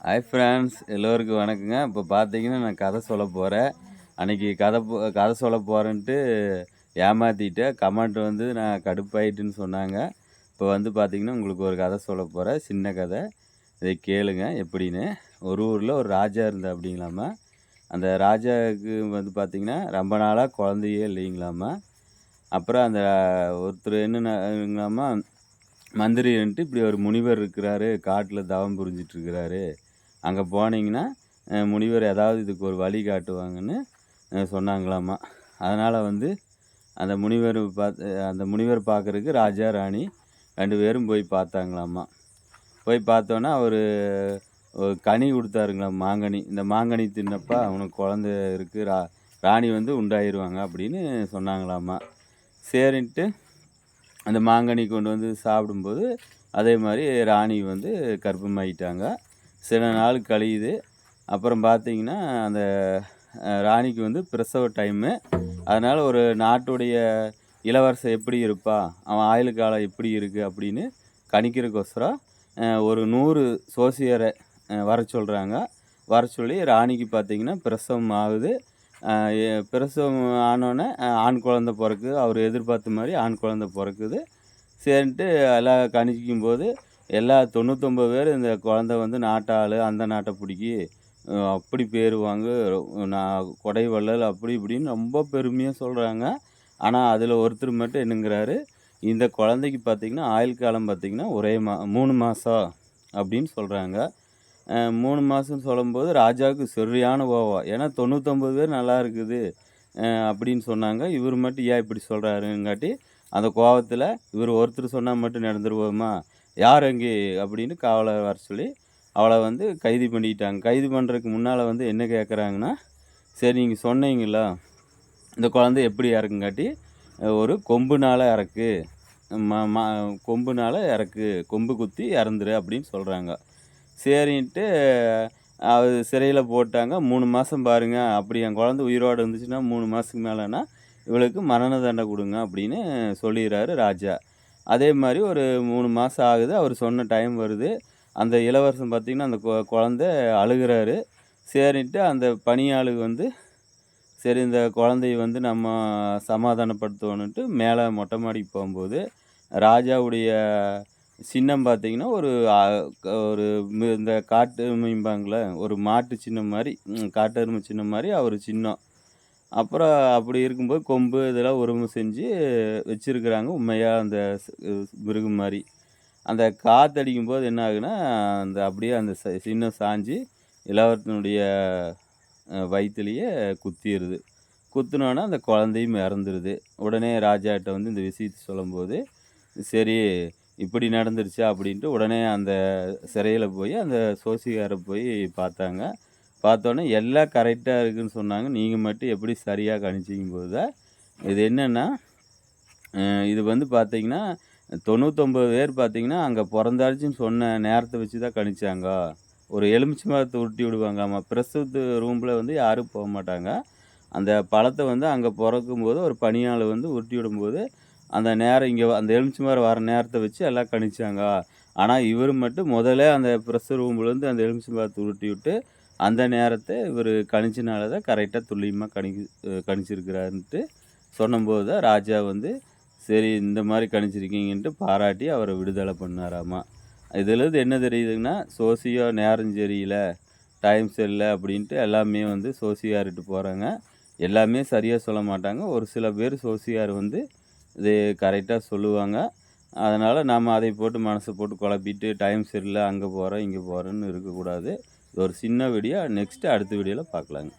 Hi friends எல்லோருக்கும் வணக்கங்க. இப்போ பார்த்தீங்கன்னா நான் கதை சொல்ல போகிறேன் அன்றைக்கி கதை கதை சொல்ல போகிறேன்ட்டு ஏமாற்றிட்டேன் கமெண்ட் வந்து நான் கடுப்பாயிட்டுன்னு சொன்னாங்க. இப்போ வந்து பார்த்தீங்கன்னா உங்களுக்கு ஒரு கதை சொல்ல போகிறேன் சின்ன கதை. இதை கேளுங்க. எப்படின்னு. ஒரு ஊரில் ஒரு ராஜா இருந்தா அப்படிங்களாமா அந்த ராஜாவுக்கு வந்து பார்த்திங்கன்னா ரொம்ப நாளாக குழந்தையே இல்லைங்களாமா அப்புறம் அந்த ஒருத்தர் என்னென்னாமா மந்திரின்ட்டு இப்படி ஒரு முனிவர் இருக்கிறாரு. காட்டில் தவம் புரிஞ்சிட்ருக்கிறாரு அங்கே போனீங்கன்னா முனிவர் ஏதாவது இதுக்கு ஒரு வழி காட்டுவாங்கன்னு சொன்னாங்களாமா. அதனால் வந்து அந்த முனிவர் பார்த்து அந்த முனிவர் பார்க்குறதுக்கு ராஜா ராணி ரெண்டு பேரும் போய் பார்த்தாங்களாமா. போய் பார்த்தோன்னா அவர் கனி கொடுத்தாருங்களாம் மாங்கனி. இந்த மாங்கனி தின்னப்பா அவனுக்கு குழந்த இருக்குது ரா ராணி வந்து உண்டாயிருவாங்க அப்படின்னு சொன்னாங்களாமா. சரின்ட்டு அந்த மாங்கனி கொண்டு வந்து சாப்பிடும்போது அதே மாதிரி ராணி வந்து கர்ப்பமாயிட்டாங்க. சில நாள் கழியுது. அப்புறம் பார்த்தீங்கன்னா அந்த ராணிக்கு வந்து பிரசவ டைமு அதனால் ஒரு நாட்டுடைய இளவரசன் எப்படி இருப்பா? அவன் ஆயுள் காலம் எப்படி இருக்குது அப்படின்னு கணிக்கிறதுக்கோசரம் ஒரு நூறு சோசியரை வர சொல்கிறாங்க வர சொல்லி ராணிக்கு பார்த்தீங்கன்னா பிரசவம் ஆகுது. பிரசவம் ஆனோடனே ஆண் குழந்த பிறக்குது. அவர் எதிர்பார்த்த மாதிரி ஆண் குழந்த பிறக்குது. சரின்ட்டு எல்லாம் கணிக்கும் போது எல்லா தொண்ணூத்தொம்பது பேர் இந்த குழந்த வந்து நாட்டாள் அந்த நாட்டை பிடிக்கி அப்படி பேர் வாங்க நான் கொடை வள்ளல் அப்படி இப்படின்னு ரொம்ப பெருமையாக சொல்கிறாங்க ஆனால் அதில் ஒருத்தர் மட்டும் என்னங்கிறாரு இந்த குழந்தைக்கு பார்த்தீங்கன்னா ஆயுள் காலம் பார்த்திங்கன்னா ஒரே மா மூணு மாதம் அப்படின்னு சொல்கிறாங்க மூணு மாதம் சொல்லும்போது ராஜாவுக்கு சரியான கோவம் ஏன்னா தொண்ணூத்தொம்பது பேர் நல்லா இருக்குது அப்படின்னு சொன்னாங்க. இவர் மட்டும் ஏன் இப்படி சொல்கிறாருங்காட்டி அந்த கோவத்தில் இவர் ஒருத்தர் சொன்னால் மட்டும் நடந்துருவோமா? யார் அங்கே அப்படின்னு காவலர் வர சொல்லி அவளை வந்து கைது பண்ணிட்டாங்க. கைது பண்ணுறதுக்கு முன்னால் வந்து என்ன கேட்குறாங்கன்னா சரி நீங்கள் சொன்னீங்களா இந்த குழந்தை எப்படி இறக்குங்காட்டி ஒரு கொம்புனால இறக்கு ம ம கொம்புனால இறக்கு கொம்பு குத்தி இறந்துரு அப்படின்னு சொல்கிறாங்க சரின்ட்டு அது சிறையில் போட்டாங்க. மூணு மாதம் பாருங்க அப்படி என் குழந்தை உயிரோடு இருந்துச்சுன்னா மூணு மாதத்துக்கு மேலேனா இவளுக்கு மரண தண்டனை கொடுங்க அப்படின்னு சொல்லிடுறாரு ராஜா. அதே மாதிரி ஒரு மூணு மாதம் ஆகுது. அவர் சொன்ன டைம் வருது. அந்த இளவரசன் பார்த்திங்கன்னா அந்த கொ- குழந்த அழுகிறாரு. சரின்ட்டு அந்த பணியாளுக்கு வந்து சரி இந்த குழந்தைய வந்து நம்ம சமாதானப்படுத்தணுன்ட்டு மேலே மொட்டை மாடிக்கு போகும்போது ராஜாவுடைய சின்னம் பார்த்தீங்கன்னா ஒரு ஒரு இந்த காட்டு மீம்பாங்களே ஒரு மாட்டு சின்னம் மாதிரி காட்டெருமை சின்னம் மாதிரி அவர் சின்னம். அப்புறம் அப்படி இருக்கும்போது கொம்பு இதெல்லாம் உருவம் செஞ்சு வச்சுருக்குறாங்க. உண்மையாக அந்த மிருகம் மாதிரி. அந்த காற்றடிக்கும் போது என்ன ஆகுனா அந்த அப்படியே அந்த ச- சின்னம் சாஞ்சு இளவரசனுடைய வயிற்றுலேயே குத்திடுது குத்துனோன்னா அந்த குழந்தையும் இறந்துருது. உடனே ராஜாட்ட வந்து இந்த விஷயத்தை சொல்லும்போது சரி இப்படி நடந்துருச்சா அப்படின்ட்டு உடனே அந்த சிறையில் போய் அந்த சோசிகாரை போய் பார்த்தாங்க. பார்த்தோன்னே எல்லாம் கரெக்டாக இருக்குன்னு சொன்னாங்க. நீங்கள் மட்டும் எப்படி சரியாக கணிச்சிக்கும் போது தான் இது என்னென்னா இது வந்து பார்த்திங்கன்னா தொண்ணூத்தொம்பது பேர் பார்த்தீங்கன்னா அங்கே பிறந்தாச்சுன்னு சொன்ன நேரத்தை வச்சு தான் கணிச்சாங்க. ஒரு எலுமிச்சை மரத்தை உருட்டி விடுவாங்க. ஆமாம் பிரசவத்து ரூமில் வந்து யாரும் போக மாட்டாங்க. அந்த பழத்தை வந்து அங்கே பிறக்கும்போது ஒரு பனியாள் வந்து உருட்டி விடும்போது அந்த நேரம் இங்கே அந்த எலுமிச்சை மரம் வர நேரத்தை வச்சு எல்லாம் கணிச்சாங்க. ஆனால் இவர் மட்டும் முதல்ல அந்த ப்ரெஸ் ரூம்லேருந்து அந்த எலுமிச்சை மரத்தை உருட்டி விட்டு அந்த நேரத்தை இவர் கணிச்சனால தான் கரெக்டாக துல்லியமாக கணி கணிச்சிருக்கிறாருன்ட்டு சொன்னபோது தான் ராஜா வந்து சரி இந்த மாதிரி கணிச்சிருக்கீங்கன்ட்டு பாராட்டி அவரை விடுதலை பண்ணாராமா. இதுலேருந்து என்ன தெரியுதுங்கன்னா சோசியோ நேரம் சரியில்லை டைம் சரியில்லை அப்படின்ட்டு எல்லாமே வந்து சோசியார்கிட்ட போகிறாங்க எல்லாமே சரியாக சொல்ல மாட்டாங்க. ஒரு சில பேர் சோசியார் வந்து இது கரெக்டாக சொல்லுவாங்க. அதனால் நாம் அதை போட்டு மனசை போட்டு குழப்பிட்டு டைம் சரியில்லை அங்கே போகிறோம் இங்கே போகிறோன்னு இருக்கக்கூடாது. இது ஒரு சின்ன வீடியோ நெக்ஸ்ட்டு அடுத்த வீடியோவில் பார்க்கலாங்க.